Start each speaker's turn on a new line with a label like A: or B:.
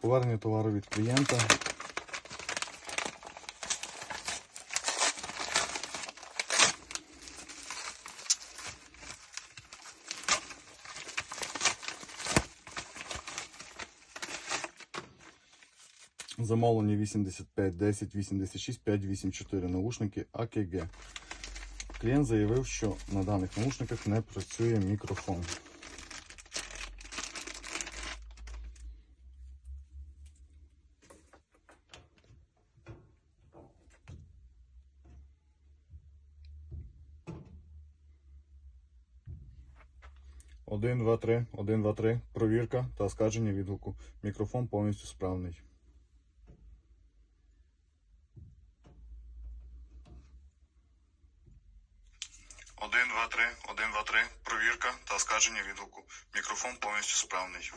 A: Повернення товару від клієнта. Замовлення 85 10 86 584 наушники АКГ. Клієнт заявив, що на даних наушниках не працює мікрофон. Один, два, три, один, два, три. Провірка та оскарження відгуку. Мікрофон повністю справний. Один, два, три, один, два, три. Провірка та оскарження відгуку. Мікрофон повністю справний.